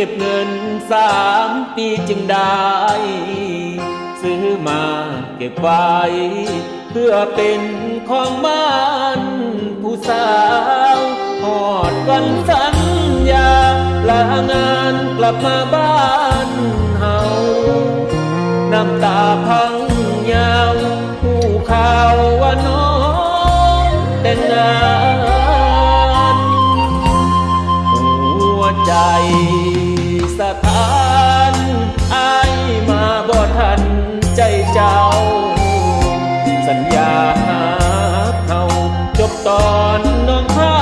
เก็บเงินสามปีจึงได้ ซื้อมาเก็บไว้ เพื่อเป็นของบ้านผู้สาวหอดวันสัญญาลางานกลับมาบ้านเฮาน้ำตาพังยาวผู้ข่าวว่าน้องแต่งงาน หัวใจ สัญญาหาเขาจบตอนน้องเข้า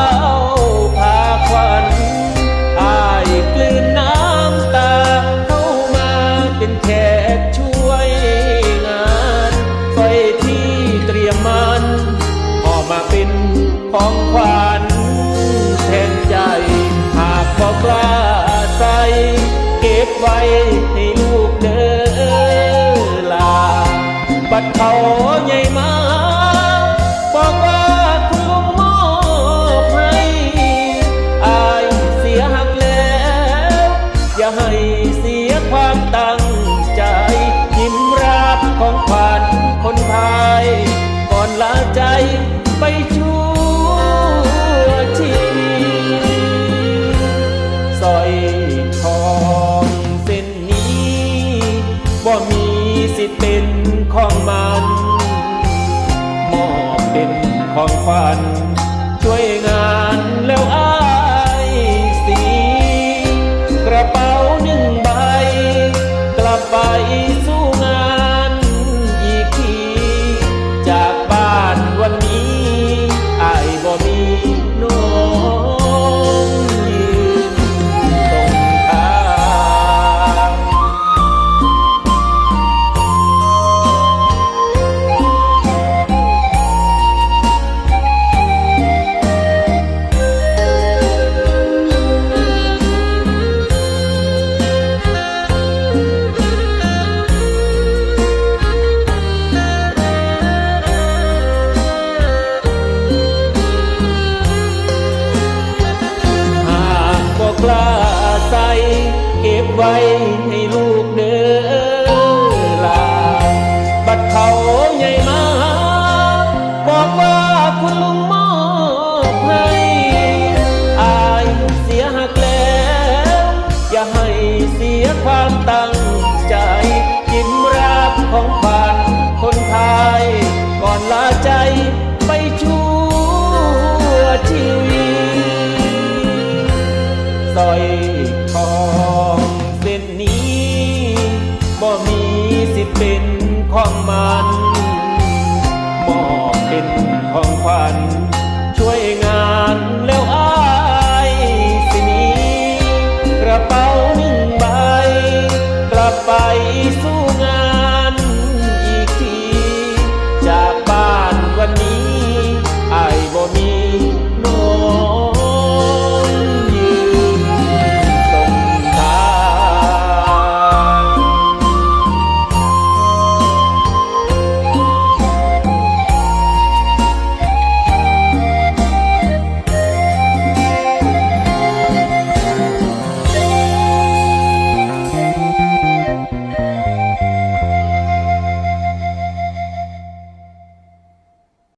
พาควันอายกลืนน้ำตา เข้ามาเป็นแขกช่วยงานไฟที่เตรียมมันออกมาเป็นของขวัญแทนใจ หากบอกล้าใส่เก็บไว้ให้ลูกเด้อลา บัดเขาใหญ่มา บอกว่าคุณลุงมอบให้อายเสียหักแล้ว อย่าให้เสียความตั้งใจ ยิ้มรับของขวัญคนไทย ก่อนลาใจไปชั่วชีวิตสอยทองเส้นนี้บ่มีสิทธิ์เป็น ของมัน มอบเป็นของขวั ไว้ให้ลูกเด้อลา บัดเขาใหญ่มา บอกว่าคุณลุงมอบให้อายเสียหักแล้ว อย่าให้เสียความตั้งใจ ยิ้มรับของขวัญคนไทย ก่อนลาใจไปชั่วชีวิตสร้อย สิเป็นของมันมอบเป็นของขวัญ